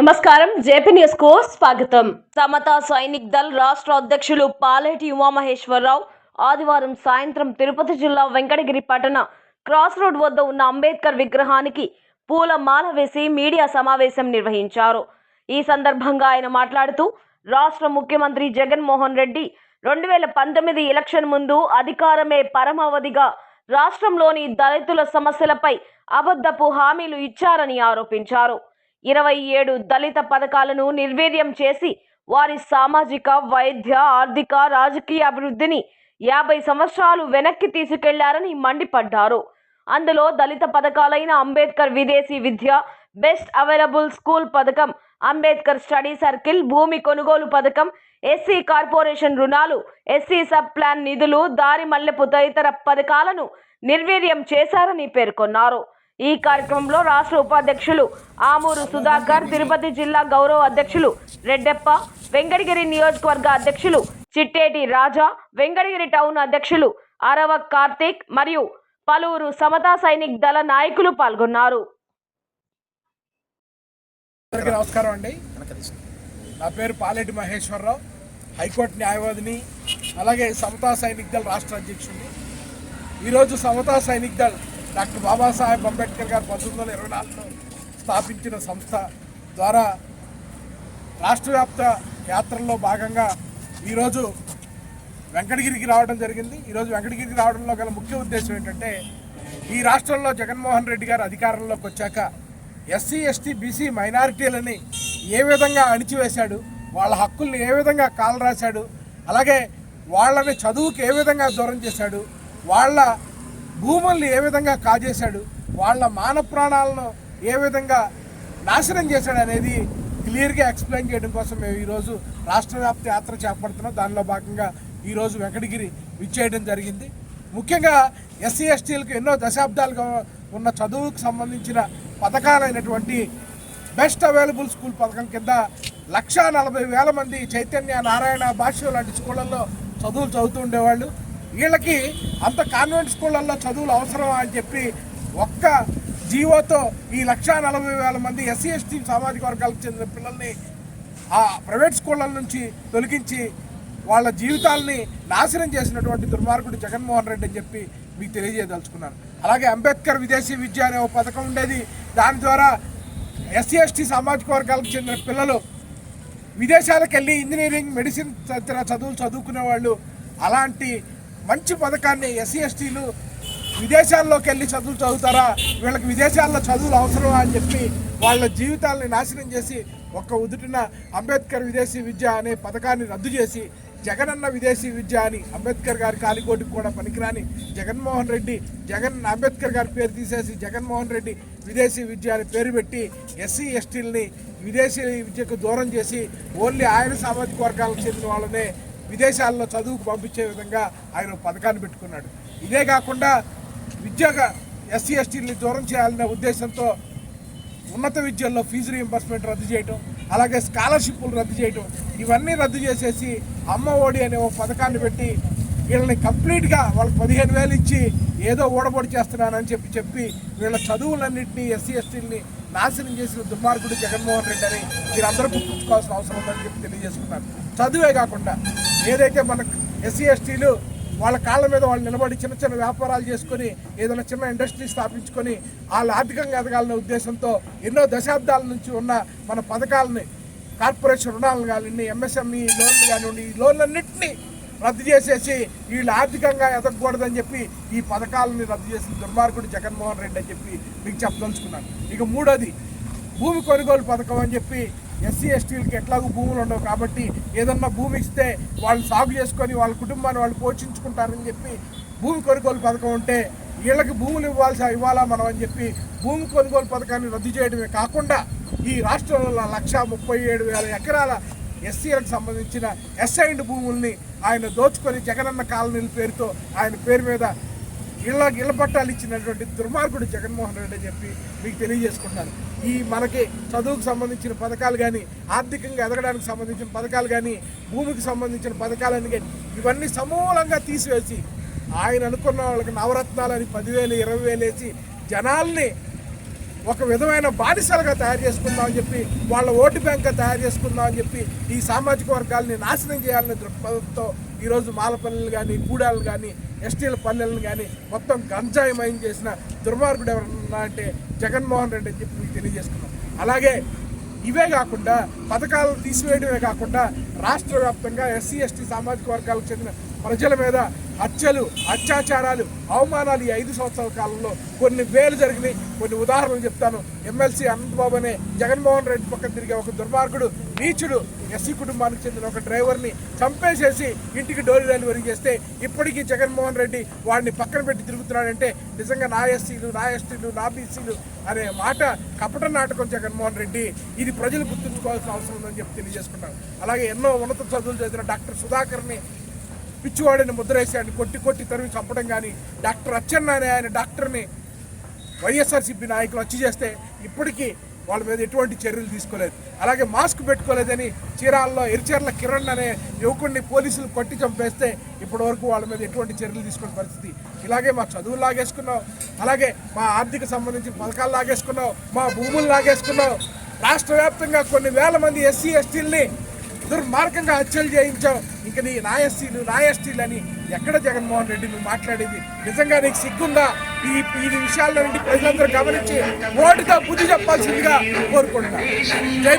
నమస్కారం జేపీ న్యూస్కు స్వాగతం. సమతా సైనిక్ దళ్ రాష్ట్ర అధ్యక్షులు పాలేటి ఉమామహేశ్వరరావు ఆదివారం సాయంత్రం తిరుపతి జిల్లా వెంకటగిరి పట్టణ క్రాస్ రోడ్ వద్ద ఉన్న అంబేద్కర్ విగ్రహానికి పూల మాల వేసి మీడియా సమావేశం నిర్వహించారు. ఈ సందర్భంగా ఆయన మాట్లాడుతూ రాష్ట్ర ముఖ్యమంత్రి జగన్మోహన్ రెడ్డి రెండు వేల పంతొమ్మిది ఎలక్షన్ ముందు అధికారమే పరమావధిగా రాష్ట్రంలోని దళితుల సమస్యలపై అబద్ధపు హామీలు ఇచ్చారని ఆరోపించారు. ఇరవై ఏడు దళిత పథకాలను నిర్వీర్యం చేసి వారి సామాజిక వైద్య ఆర్థిక రాజకీయ అభివృద్ధిని యాభై సంవత్సరాలు వెనక్కి తీసుకెళ్ళారని మండిపడ్డారు. అందులో దళిత పథకాలైన అంబేద్కర్ విదేశీ విద్య బెస్ట్ అవైలబుల్ స్కూల్ పథకం అంబేద్కర్ స్టడీ సర్కిల్ భూమి కొనుగోలు పథకం ఎస్సీ కార్పొరేషన్ రుణాలు ఎస్సీ సబ్ ప్లాన్ నిధులు దారి మల్లెపు తదితర పథకాలను నిర్వీర్యం చేశారని పేర్కొన్నారు. ఈ కార్యక్రమంలో రాష్ట్ర ఉపాధ్యక్షులు ఆమూరు సుధాకర్ తిరుపతి జిల్లా గౌరవ అధ్యక్షులు రెడ్డెప్ప వెంకటగిరి నియోజకవర్గ అధ్యక్షులు చిట్టేటి రాజా వెంకటగిరి టౌన్ అధ్యక్షులు అరవ కార్తీక్ మరియు పలువురు సమతా సైనిక్ దళ నాయకులు పాల్గొన్నారు. నమస్కారం అండి. నా పేరు పాలెటి మహేశ్వరరావు హైకోర్టు న్యాయవాదిని అలాగే సమతా సైనిక్ దళ రాష్ట్ర అధ్యక్షుడిని. ఈరోజు సమతా సైనిక్ దళ్ డాక్టర్ బాబాసాహెబ్ అంబేద్కర్ గారు పంతొమ్మిది వందల ఇరవై నాలుగులో స్థాపించిన సంస్థ ద్వారా రాష్ట్ర వ్యాప్త యాత్రల్లో భాగంగా ఈరోజు వెంకటగిరికి రావడం జరిగింది. ఈరోజు వెంకటగిరికి రావడంలో గల ముఖ్య ఉద్దేశం ఏంటంటే ఈ రాష్ట్రంలో జగన్మోహన్ రెడ్డి గారు అధికారంలోకి వచ్చాక ఎస్సీ ఎస్టీ బీసీ మైనారిటీలని ఏ విధంగా అణిచివేశాడు వాళ్ళ హక్కుల్ని ఏ విధంగా కాలరాశాడు అలాగే వాళ్ళని చదువుకి ఏ విధంగా దూరం చేశాడు వాళ్ళ భూముల్ని ఏ విధంగా కాజేశాడు వాళ్ళ మాన ప్రాణాలను ఏ విధంగా నాశనం చేశాడు అనేది క్లియర్గా ఎక్స్ప్లెయిన్ చేయడం కోసం మేము ఈరోజు రాష్ట్ర వ్యాప్త యాత్ర చేపడుతున్నాం. దానిలో భాగంగా ఈరోజు వెంకటగిరి విచ్చేయడం జరిగింది. ముఖ్యంగా ఎస్సీ ఎస్టీలకు ఎన్నో దశాబ్దాలుగా ఉన్న చదువుకు సంబంధించిన పథకాలైనటువంటి బెస్ట్ అవైలబుల్ స్కూల్ పథకం కింద లక్షా నలభై వేల మంది చైతన్య నారాయణ భాష్యం లాంటి స్కూళ్ళల్లో చదువులు చదువుతూ ఉండేవాళ్ళు. వీళ్ళకి అంత కాన్వెంట్ స్కూళ్ళల్లో చదువులు అవసరమా అని చెప్పి ఒక్క జీవోతో ఈ లక్షా నలభై వేల మంది ఎస్సీ ఎస్టీ సామాజిక వర్గాలకు చెందిన పిల్లల్ని ఆ ప్రైవేట్ స్కూళ్ళ నుంచి తొలగించి వాళ్ళ జీవితాల్ని నాశనం చేసినటువంటి దుర్మార్గుడు జగన్మోహన్ రెడ్డి అని చెప్పి మీకు తెలియజేయదలుచుకున్నాను. అలాగే అంబేద్కర్ విదేశీ విద్య అనే ఒక పథకం ఉండేది. దాని ద్వారా ఎస్సీ ఎస్టీ సామాజిక వర్గాలకు చెందిన పిల్లలు విదేశాలకు వెళ్ళి ఇంజనీరింగ్ మెడిసిన్ తదితర చదువులు చదువుకునే వాళ్ళు అలాంటి మంచి పథకాన్ని ఎస్సీ ఎస్టీలు విదేశాల్లోకి వెళ్ళి చదువులు చదువుతారా? వీళ్ళకి విదేశాల్లో చదువులు అవసరమా అని చెప్పి వాళ్ళ జీవితాలని నాశనం చేసి ఒక్క ఉదుటిన అంబేద్కర్ విదేశీ విద్య అనే పథకాన్ని రద్దు చేసి జగనన్న విదేశీ విద్య అని అంబేద్కర్ గారి కాలికోటికి కూడా పనికిరాని జగన్మోహన్ రెడ్డి జగన్ అంబేద్కర్ గారి పేరు తీసేసి జగన్మోహన్ రెడ్డి విదేశీ విద్య అని పేరు పెట్టి ఎస్సీ ఎస్టీలని విదేశీ విద్యకు దూరం చేసి ఓన్లీ ఆయన సామాజిక వర్గాలకు చెందిన వాళ్ళనే విదేశాల్లో చదువుకు పంపించే విధంగా ఆయన పథకాన్ని పెట్టుకున్నాడు. ఇదే కాకుండా విద్యగా ఎస్సీ ఎస్టీని దూరం చేయాలనే ఉద్దేశంతో ఉన్నత విద్యల్లో ఫీజు రీఎంబర్స్మెంట్ రద్దు చేయటం అలాగే స్కాలర్షిప్లు రద్దు చేయటం ఇవన్నీ రద్దు చేసేసి అమ్మ ఒడి అనే ఒక పథకాన్ని పెట్టి వీళ్ళని కంప్లీట్గా వాళ్ళకి పదిహేను వేలు ఇచ్చి ఏదో ఓడబడి చేస్తున్నానని చెప్పి చెప్పి వీళ్ళ చదువులన్నింటినీ ఎస్సీ ఎస్టీలని నాశనం చేసిన దుర్మార్గుడు జగన్మోహన్ రెడ్డి అని మీరందరూ గుర్తుంచుకోవాల్సిన అవసరం ఉందని చెప్పి తెలియజేసుకున్నారు. చదువే కాకుండా ఏదైతే మనకు ఎస్సీ ఎస్టీలు వాళ్ళ కాళ్ళ మీద వాళ్ళు నిలబడి చిన్న చిన్న వ్యాపారాలు చేసుకొని ఏదైనా చిన్న ఇండస్ట్రీ స్థాపించుకొని వాళ్ళు ఆర్థికంగా ఎదగాలనే ఉద్దేశంతో ఎన్నో దశాబ్దాల నుంచి ఉన్న మన పథకాలని కార్పొరేషన్ రుణాలను కానివ్వండి ఎంఎస్ఎంఈ లోన్లు కానివ్వండి ఈ లోన్లన్నింటినీ రద్దు చేసేసి వీళ్ళు ఆర్థికంగా ఎదగకూడదని చెప్పి ఈ పథకాలని రద్దు చేసిన దుర్మార్గుడు జగన్మోహన్ రెడ్డి అని చెప్పి మీకు చెప్పదలుచుకున్నాను. ఇక మూడోది భూమి కొనుగోలు పథకం అని చెప్పి ఎస్సీ ఎస్టీలకి ఎట్లాగూ భూములు ఉండవు. కాబట్టి ఏదన్నా భూమి ఇస్తే వాళ్ళు సాగు చేసుకొని వాళ్ళ కుటుంబాన్ని వాళ్ళు పోషించుకుంటారని చెప్పి భూమి కొనుగోలు పథకం ఉంటే వీళ్ళకి భూములు ఇవ్వాల్సి ఇవ్వాలా మనం అని చెప్పి భూమి కొనుగోలు పథకాన్ని రద్దు చేయడమే కాకుండా ఈ రాష్ట్రంలో లక్ష ముప్పై ఏడు వేల ఎకరాల ఎస్సీలకు సంబంధించిన ఎస్ఐండ్ భూముల్ని ఆయన దోచుకొని జగనన్న కాలనీల పేరుతో ఆయన పేరు మీద ఇళ్ళ ఇళ్ళ పట్టాలు ఇచ్చినటువంటి దుర్మార్గుడు జగన్మోహన్ రెడ్డి అని చెప్పి మీకు తెలియజేసుకుంటారు ఈ మనకి చదువుకు సంబంధించిన పథకాలు కానీ ఆర్థికంగా ఎదగడానికి సంబంధించిన పథకాలు కానీ భూమికి సంబంధించిన పథకాలని కానీ ఇవన్నీ సమూలంగా తీసివేసి ఆయన అనుకున్న వాళ్ళకి నవరత్నాలని పదివేలు ఇరవై వేలు వేసి జనాల్ని ఒక విధమైన బానిసలుగా తయారు చేసుకుందాం అని చెప్పి వాళ్ళ ఓటు బ్యాంక్గా తయారు చేసుకుందాం అని చెప్పి ఈ సామాజిక వర్గాల్ని నాశనం చేయాలనే దృక్పథంతో ఈరోజు మాలపల్లెలు కానీ కూడాలు కానీ ఎస్టీల పల్లెలను కానీ మొత్తం గంజాయమయం చేసిన దుర్మార్గుడు ఎవరన్నా అంటే జగన్మోహన్ రెడ్డి అని చెప్పి మీకు తెలియజేసుకున్నాం. అలాగే ఇవే కాకుండా పథకాలు తీసివేయడమే కాకుండా రాష్ట్ర వ్యాప్తంగా ఎస్సీ ఎస్టీ సామాజిక వర్గాలకు చెందిన ప్రజల మీద హత్యలు అత్యాచారాలు అవమానాలు ఈ ఐదు సంవత్సరాల కాలంలో కొన్ని వేలు జరిగినాయి. కొన్ని ఉదాహరణలు చెప్తాను. ఎమ్మెల్సీ అనంతబాబు అనే జగన్మోహన్ రెడ్డి పక్కన తిరిగే ఒక దుర్మార్గుడు నీచుడు ఎస్సీ కుటుంబానికి చెందిన ఒక డ్రైవర్ని చంపేసేసి ఇంటికి డోర్ డెలివరీ చేస్తే ఇప్పటికీ జగన్మోహన్ రెడ్డి వాడిని పక్కన పెట్టి తిరుగుతున్నాడంటే నిజంగా నా ఎస్సీలు నా ఎస్టీలు నా బీసీలు అనే మాట కపట నాటకం జగన్మోహన్ రెడ్డి. ఇది ప్రజలు గుర్తుంచుకోవాల్సిన అవసరం ఉందని చెప్పి తెలియజేసుకుంటాను. అలాగే ఎన్నో ఉన్నత చదువులు చదివిన డాక్టర్ సుధాకర్ని పిచ్చివాడని ముద్రేసి ఆయన కొట్టి కొట్టి తరిమి చంపడం కానీ డాక్టర్ అచ్చెన్న అనే ఆయన డాక్టర్ని వైఎస్ఆర్సీపీ నాయకులు వచ్చి చేస్తే ఇప్పటికీ వాళ్ళ మీద ఎటువంటి చర్యలు తీసుకోలేదు. అలాగే మాస్క్ పెట్టుకోలేదని చీరాల్లో ఎరిచర్ల కిరణ్ అనే యువకుడిని పోలీసులు కొట్టి చంపేస్తే ఇప్పటి వరకు వాళ్ళ మీద ఎటువంటి చర్యలు తీసుకునే పరిస్థితి. ఇలాగే మా చదువులు లాగేసుకున్నావు అలాగే మా ఆర్థిక సంబంధించిన పథకాలు లాగేసుకున్నావు మా భూములు లాగేసుకున్నావు. రాష్ట్ర వ్యాప్తంగా కొన్ని వేల మంది ఎస్సీ ఎస్టీల్ని దుర్మార్గంగా హత్యలు చేయించావు. ఇంక నీ నా ఎస్సీలు అని ఎక్కడ జగన్మోహన్ రెడ్డి నువ్వు మాట్లాడేది? నిజంగా నీకు సిగ్గుందా? ఈ ఈ విషయాల్లో నుండి ప్రజలందరూ గమనించి ఓటుతో బుద్ధి చెప్పాల్సిందిగా కోరుకుంటున్నా. జై